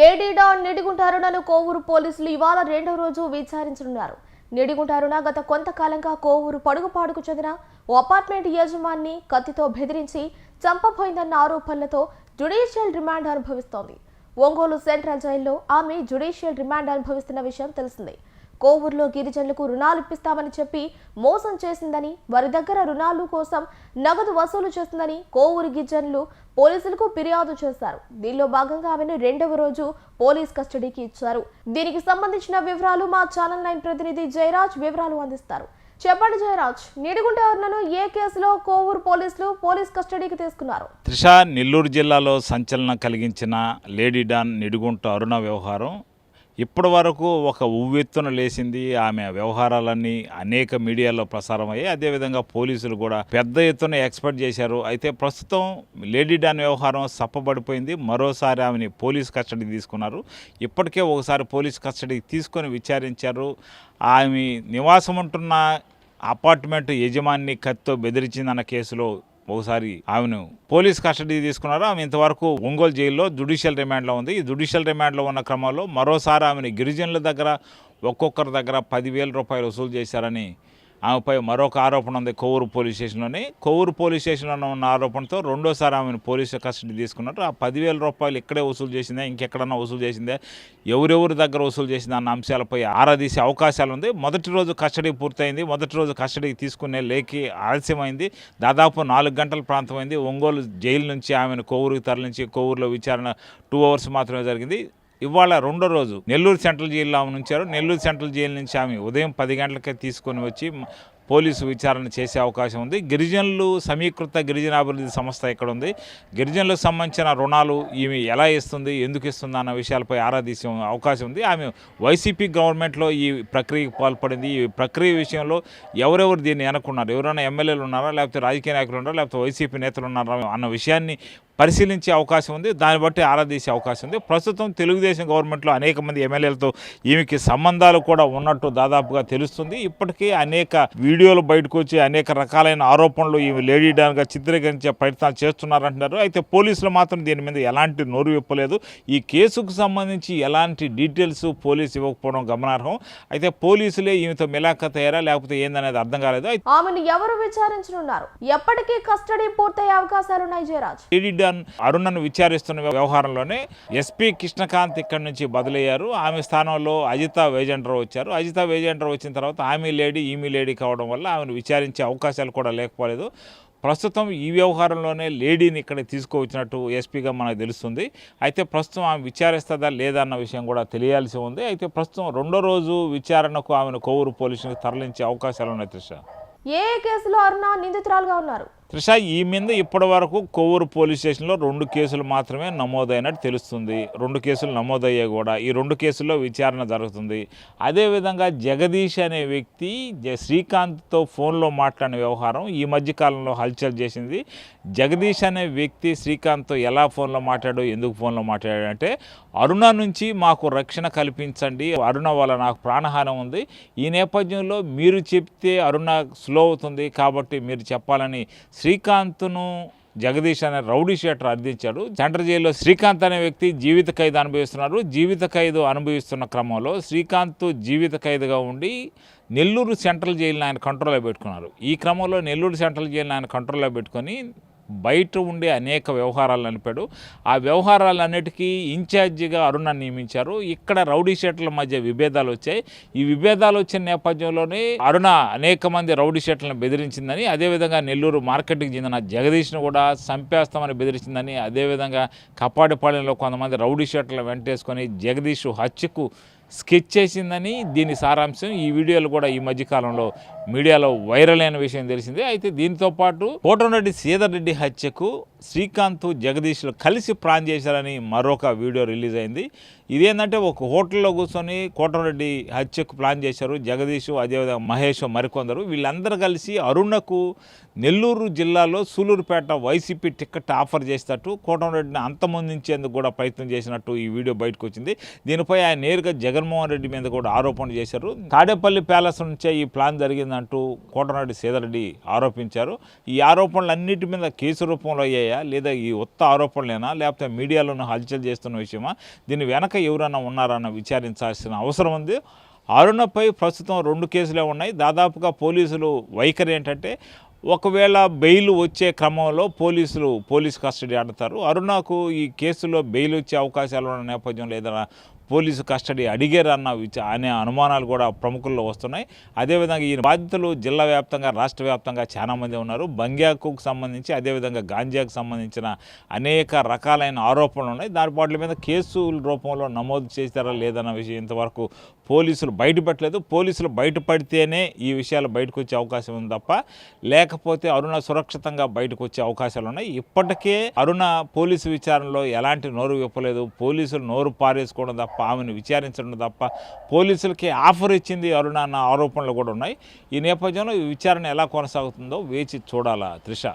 Lady don Nidigunta అరుణను కోవూరు పోలీసులు ఇవాళ రెండో రోజు విచారించనున్నారు. నిడిగుంట అరుణ గత కొంతకాలంగా కోవూరు పడుగుపాడుకు చెందిన ఓ అపార్ట్మెంట్ యజమాన్ని కత్తితో బెదిరించి చంపబోయిందన్న ఆరోపణలతో జుడిషియల్ రిమాండ్ అనుభవిస్తోంది. ఒంగోలు సెంట్రల్ జైల్లో ఆమె జుడిషియల్ రిమాండ్ అనుభవిస్తున్న విషయం తెలిసిందే. కోవూరులో గిరిజనులకు రుణాలు ఇప్పిస్తామని చెప్పి మోసం చేసిందని వారి దగ్గర రుణాలు కోసం నగదు వసూలు చేస్తుందని కోవూరు గిరిజనులు పోలీసులకు ఫిర్యాదు చేశారు. దీనిలో భాగంగా ఆమెను రెండవ రోజు పోలీస్ కస్టడీకి ఇచ్చారు. దీనికి సంబంధించిన వివరాలు మా ఛానల్ నైన్ ప్రతినిధి జయరాజ్ వివరాలు అందిస్తారు. చెప్పండి జయరాజ్ నిడుగుంట అర్ణను ఏ కేసులో కోవూరు పోలీసులు పోలీస్ కస్టడీకి తీసుకున్నారు? త్రిష నెల్లూరు జిల్లాలో సంచలనం కలిగించిన లేడీ డాన్ నిడుగుంట అరుణ వ్యవహారం ఇప్పటి వరకు ఒక ఉవ్వెత్తున లేచింది ఆమె వ్యవహారాలన్నీ అనేక మీడియాలో ప్రసారం అయ్యాయి అదేవిధంగా పోలీసులు కూడా పెద్ద ఎత్తున ఎక్స్పెక్ట్ చేశారు. అయితే ప్రస్తుతం లేడీ డాన్ వ్యవహారం సప్పబడిపోయింది. మరోసారి ఆమెని పోలీస్ కస్టడీకి తీసుకున్నారు. ఇప్పటికే ఒకసారి పోలీస్ కస్టడీకి తీసుకొని విచారించారు. ఆమె నివాసం ఉంటున్న అపార్ట్మెంట్ యజమాని కత్తితో బెదిరించిందన్న కేసులో ఒకసారి ఆమెను పోలీస్ కస్టడీ తీసుకున్నారు? ఆమె ఇంతవరకు ఒంగోలు జైల్లో జుడిషియల్ రిమాండ్లో ఉంది. ఈ జుడిషియల్ రిమాండ్లో ఉన్న క్రమంలో మరోసారి ఆమెను గిరిజనుల దగ్గర ఒక్కొక్కరి దగ్గర పదివేల రూపాయలు వసూలు చేశారని ఆమెపై మరొక ఆరోపణ ఉంది కొవ్వూరు పోలీస్ స్టేషన్లోని. కొవ్వూరు పోలీస్ స్టేషన్లో ఉన్న ఆరోపణతో రెండోసారి ఆమెను పోలీసు కస్టడీ తీసుకున్నారు. ఆ పదివేల రూపాయలు ఇక్కడే వసూలు చేసిందే ఇంకెక్కడన్నా వసూలు చేసిందే ఎవరెవరి దగ్గర వసూలు చేసింది అన్న అంశాలపై ఆరా తీసే అవకాశాలు ఉంది. మొదటి రోజు కస్టడీ పూర్తయింది. మొదటి రోజు కస్టడీకి తీసుకునే లేఖి ఆలస్యమైంది. దాదాపు నాలుగు గంటల ప్రాంతమైంది. ఒంగోలు జైలు నుంచి ఆమెను కొవ్వూరుకి తరలించి కొవ్వూరులో విచారణ టూ అవర్స్ మాత్రమే జరిగింది. ఇవాళ రెండో రోజు నెల్లూరు సెంట్రల్ జైల్లో ఆమె ఉంచారు. నెల్లూరు సెంట్రల్ జైలు నుంచి ఆమె ఉదయం పది గంటలకే తీసుకొని వచ్చి పోలీసు విచారణ చేసే అవకాశం ఉంది. గిరిజనులు సమీకృత గిరిజన అభివృద్ధి సంస్థ ఇక్కడ ఉంది? గిరిజనులకు సంబంధించిన రుణాలు ఈమె ఎలా ఇస్తుంది? ఎందుకు ఇస్తుంది? అన్న విషయాలపై ఆరా తీసే అవకాశం ఉంది. ఆమె వైసీపీ గవర్నమెంట్లో ఈ ప్రక్రియకు పాల్పడింది. ఈ ప్రక్రియ విషయంలో ఎవరెవరు దీన్ని వెనక్కున్నారు ఎవరైనా ఎమ్మెల్యేలు ఉన్నారా? లేకపోతే రాజకీయ నాయకులు ఉన్నారా? లేకపోతే వైసీపీ నేతలు ఉన్నారా? అన్న విషయాన్ని పరిశీలించే అవకాశం ఉంది. దాన్ని బట్టి ఆరా తీసే అవకాశం ఉంది. ప్రస్తుతం తెలుగుదేశం గవర్నమెంట్లో అనేక మంది ఎమ్మెల్యేలతో ఈమెకి సంబంధాలు కూడా ఉన్నట్టు దాదాపుగా తెలుస్తుంది. ఇప్పటికీ అనేక వీడియోలు బయటకు వచ్చి అనేక రకాలైన ఆరోపణలు ఈమె లేడీ డాన్గా చిత్రీకరించే ప్రయత్నాలు చేస్తున్నారంటున్నారు. అయితే పోలీసులు మాత్రం దీని మీద ఎలాంటి నోరు విప్పలేదు. ఈ కేసుకు సంబంధించి ఎలాంటి డీటెయిల్స్ పోలీసు ఇవ్వకపోవడం గమనార్హం. అయితే పోలీసులే ఈమెతో మిలాఖత్ అయ్యారా? లేకపోతే ఏందనేది అర్థం కాలేదు. ఆమెను ఎవరు విచారించనున్నారు? ఎప్పటికీ కస్టడీ పూర్తయ్యే అవకాశాలున్నాయి జయరాజ్. లేడీ డాన్ అరుణను విచారిస్తున్న వ్యవహారంలోనే ఎస్పీ కృష్ణకాంత్ ఇక్కడి నుంచి బదిలయ్యారు. ఆమె స్థానంలో అజిత వేజెండ్రావు వచ్చారు. అజిత వేజెండ్రావు వచ్చిన తర్వాత ఆమె లేడీ ఈమె లేడీ కావడం వల్ల ఆమెను విచారించే అవకాశాలు కూడా లేకపోలేదు. ప్రస్తుతం ఈ వ్యవహారంలోనే లేడీని ఇక్కడ తీసుకువచ్చినట్టు ఎస్పీగా మనకు తెలుస్తుంది. అయితే ప్రస్తుతం ఆమె విచారిస్తుందా లేదా అన్న విషయం కూడా తెలియాల్సి ఉంది. అయితే ప్రస్తుతం రెండో రోజు విచారణకు ఆమెను కోవూరు పోలీసులకు తరలించే అవకాశాలు ఉన్నాయి త్రిష. ఏ కేసులో అరుణ నిందితురాలుగా ఉన్నారు? త్రిష ఈ మీద ఇప్పటి వరకు కొవ్వూరు పోలీస్ స్టేషన్లో రెండు కేసులు మాత్రమే నమోదైనట్టు తెలుస్తుంది. రెండు కేసులు నమోదయ్యాయి కూడా ఈ రెండు కేసుల్లో విచారణ జరుగుతుంది. అదేవిధంగా జగదీష్ అనే వ్యక్తి జ- శ్రీకాంత్తో ఫోన్లో మాట్లాడిన వ్యవహారం ఈ మధ్యకాలంలో హల్చల్ చేసింది. జగదీష్ అనే వ్యక్తి శ్రీకాంత్తో ఎలా ఫోన్లో మాట్లాడో ఎందుకు ఫోన్లో మాట్లాడాడంటే అరుణ నుంచి మాకు రక్షణ కల్పించండి. అరుణ వల్ల నాకు ప్రాణహాని ఉంది. ఈ నేపథ్యంలో మీరు చెప్తే అరుణ స్లో అవుతుంది కాబట్టి మీరు చెప్పాలని శ్రీకాంత్ను జగదీష్ అనే రౌడీ షేటర్ అందించాడు సెంట్రల్ జైల్లో శ్రీకాంత్ అనే వ్యక్తి జీవిత ఖైదు అనుభవిస్తున్నారు జీవిత ఖైదు అనుభవిస్తున్న క్రమంలో శ్రీకాంత్ జీవిత ఖైదుగా ఉండి నెల్లూరు సెంట్రల్ జైలును ఆయన కంట్రోల్లో పెట్టుకున్నారు. ఈ క్రమంలో నెల్లూరు సెంట్రల్ జైలును ఆయన కంట్రోల్లో పెట్టుకొని బయట ఉండే అనేక వ్యవహారాలు నలిపాడు ఆ వ్యవహారాలన్నిటికీ ఇన్ఛార్జిగా అరుణ నియమించారు. ఇక్కడ రౌడీ షెట్ల మధ్య విభేదాలు వచ్చాయి. ఈ విభేదాలు వచ్చిన నేపథ్యంలోనే అరుణ అనేక మంది రౌడీ షెట్లను బెదిరించిందని అదేవిధంగా నెల్లూరు మార్కెట్కి చెందిన జగదీష్ను కూడా చంపేస్తామని బెదిరించిందని అదేవిధంగా కపాడిపాళెంలో కొంతమంది రౌడీ షెట్లను వెంటేసుకొని జగదీష్ హత్యకు స్కెచ్ చేసిందని దీని సారాంశం ఈ వీడియోలు కూడా ఈ మధ్యకాలంలో మీడియాలో వైరల్ అయిన విషయం తెలిసిందే. అయితే దీంతో పాటు కోటరెడ్డి సీదర్ రెడ్డి హత్యకు శ్రీకాంత్ జగదీష్లు కలిసి ప్లాన్ చేశారని మరొక వీడియో రిలీజ్ అయింది. ఇదేంటంటే ఒక హోటల్లో కూర్చొని కోటరెడ్డి హత్యకు ప్లాన్ చేశారు. జగదీష్ అదేవిధంగా మహేష్ మరికొందరు. వీళ్ళందరూ కలిసి అరుణకు నెల్లూరు జిల్లాలో సూలూరుపేట వైసీపీ టికెట్ ఆఫర్ చేసినట్టు కోటరెడ్డిని అంతమొందించేందుకు కూడా ప్రయత్నం చేసినట్టు ఈ వీడియో బయటకు వచ్చింది. దీనిపై ఆయన నేరుగా జగన్ జగన్మోహన్ రెడ్డి మీద కూడా ఆరోపణ చేశారు. తాడేపల్లి ప్యాలెస్ నుంచే ఈ ప్లాన్ జరిగిందంటూ కోటనాటి సీతారెడ్డి ఆరోపించారు. ఈ ఆరోపణలు అన్నిటి మీద కేసు రూపంలో అయ్యాయా? లేదా ఈ ఉత్త ఆరోపణలేనా? లేకపోతే మీడియాలోనూ హల్చల్ చేస్తున్న విషయమా? దీని వెనక ఎవరైనా ఉన్నారన్న విచారించాల్సిన అవసరం ఉంది. అరుణపై ప్రస్తుతం రెండు కేసులే ఉన్నాయి. దాదాపుగా పోలీసులు వైఖరి ఏంటంటే ఒకవేళ బెయిల్ వచ్చే క్రమంలో పోలీసులు పోలీస్ కస్టడీ ఆడతారు. అరుణకు ఈ కేసులో బెయిల్ వచ్చే అవకాశాలు ఉన్న నేపథ్యంలో ఏదైనా పోలీసు కస్టడీ అడిగారు అన్న అనే అనుమానాలు కూడా ప్రముఖుల్లో వస్తున్నాయి. అదేవిధంగా ఈ బాధితులు జిల్లా వ్యాప్తంగా రాష్ట్ర వ్యాప్తంగా చాలామంది ఉన్నారు. బంగ్యాకు సంబంధించి అదేవిధంగా గాంజాకు సంబంధించిన అనేక రకాలైన ఆరోపణలు ఉన్నాయి. దాని వాటి మీద కేసుల రూపంలో నమోదు చేస్తారా లేదన్న విషయం ఇంతవరకు పోలీసులు బయటపెట్టలేదు. పోలీసులు బయటపడితేనే ఈ విషయాలు బయటకు వచ్చే అవకాశం ఉంది తప్ప లేకపోతే అరుణ సురక్షితంగా బయటకు వచ్చే అవకాశాలు ఉన్నాయి. ఇప్పటికే అరుణ పోలీసు విచారణలో ఎలాంటి నోరు విప్పలేదు. పోలీసులు నోరు పారేసుకోవడం తప్ప తప్ప ఆమెను విచారించడం తప్ప పోలీసులకి ఆఫర్ ఇచ్చింది అరుణ అన్న ఆరోపణలు కూడా ఉన్నాయి. ఈ నేపథ్యంలో ఈ విచారణ ఎలా కొనసాగుతుందో వేచి చూడాలా త్రిష.